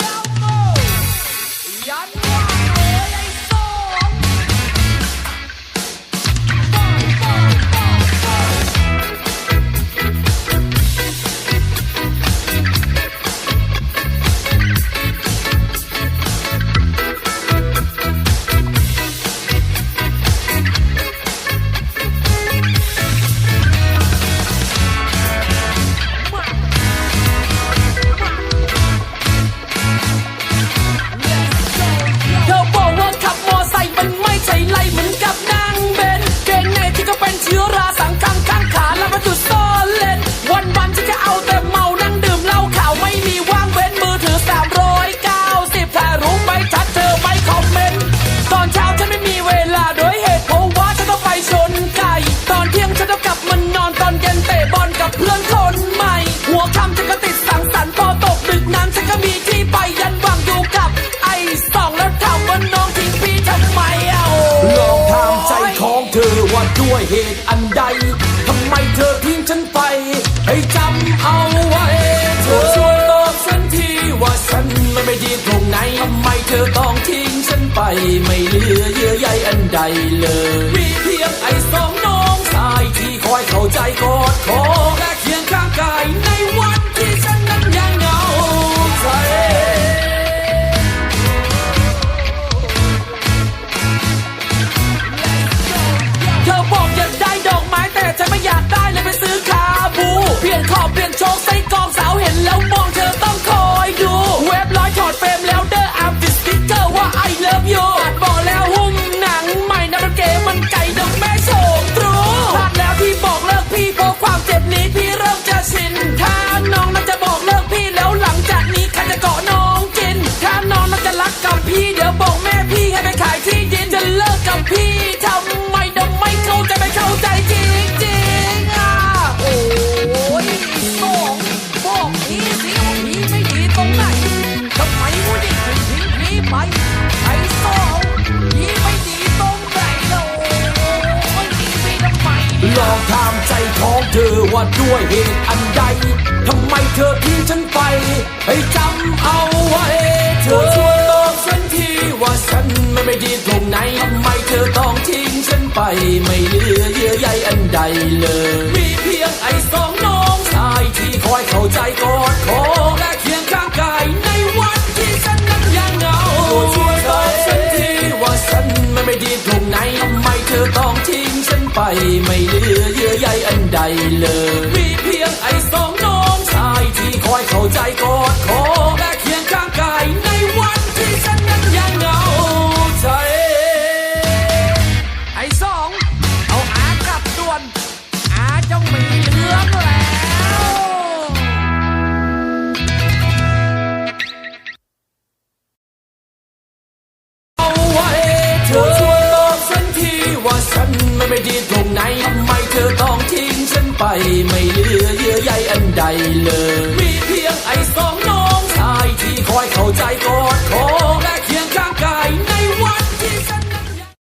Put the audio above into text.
Yapma! Yapma! ด้วยเหตุอันใด ทำไมเธอทิ้งฉันไป ให้จำเอาไว้เธอช่วยบอกฉันทีว่าฉันมันไม่ดีตรงไหน ทำไมเธอต้องทิ้งฉันไป ไม่เหลือเยื่อใยอันใดเลย มีเพียงไอ้สองน้องชายที่คอยเข้าใจกอดคอ ถามใจของเธอว่าด้วยเหตุอันใดทำไมเธอทิ้งฉันไป ให้จำเอาไว้เธอช่วยบอกฉันทีว่าฉันมันไม่ดีตรงไหนทำไมเธอต้องทิ้งฉันไป ไม่เหลือเยื่อใยอันใดเลย มีเพียงไอ้สองน้องชายที่คอยเข้าใจก็ ไม่เหลือเยื่อใยอันใดเลย มีเพียงไอ้สองน้องชายที่คอยเข้าใจกอดคอ ไม่ดีตรงไหนทำไมเธอต้องทิ้งฉันไป ไม่เหลือเยื่อใยอันใดเลย มีเพียงไอ้สอง